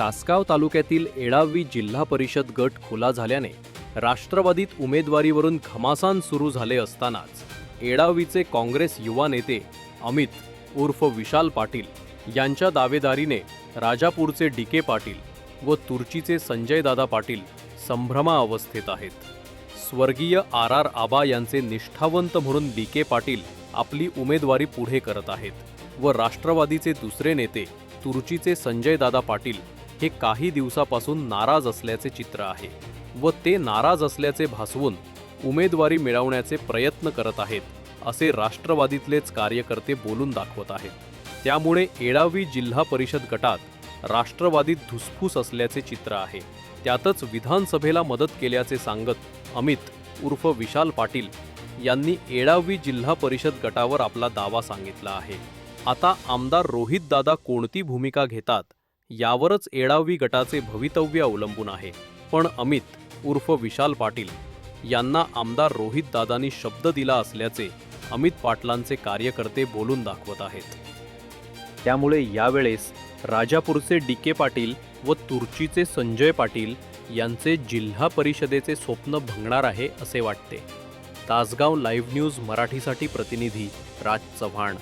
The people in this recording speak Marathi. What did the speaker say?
तासगाव तालुक्यातील एडावी जिल्हा परिषद गट खुला झाल्याने राष्ट्रवादीत उमेदवारीवरून घमासान सुरू झाले असतानाच एडावीचे काँग्रेस युवा नेते अमित उर्फ विशाल पाटील यांच्या दावेदारीने राजापूरचे डी के पाटील व तुर्चीचे संजयदादा पाटील संभ्रमा अवस्थेत आहेत. स्वर्गीय आर आर आबा यांचे निष्ठावंत म्हणून डी के पाटील आपली उमेदवारी पुढे करत आहेत व राष्ट्रवादीचे दुसरे नेते तुर्चीचे संजयदादा पाटील हे काही दिवसापासून नाराज असल्याचे चित्र आहे व ते नाराज असल्याचे भासवून उमेदवारी मिळवण्याचे प्रयत्न करत आहेत असे राष्ट्रवादीतलेच कार्यकर्ते बोलून दाखवत आहेत. त्यामुळे एडावी जिल्हा परिषद गटात राष्ट्रवादीत धुसफूस असल्याचे चित्र आहे. त्यातच विधानसभेला मदत केल्याचे सांगत अमित उर्फ विशाल पाटील यांनी एडावी जिल्हा परिषद गटावर आपला दावा सांगितला आहे. आता आमदार रोहितदादा कोणती भूमिका घेतात यावरच एडावी गटाचे भवितव्य अवलंबून आहे. पण अमित उर्फ विशाल पाटील यांना आमदार रोहितदादांनी शब्द दिला असल्याचे अमित पाटलांचे कार्यकर्ते बोलून दाखवत आहेत. त्यामुळे यावेळेस राजापूरचे डी के पाटील व तुर्चीचे संजय पाटील यांचे जिल्हा परिषदेचे स्वप्न भंगणार आहे असे वाटते. तासगाव लाईव्ह न्यूज मराठीसाठी प्रतिनिधी राज चव्हाण.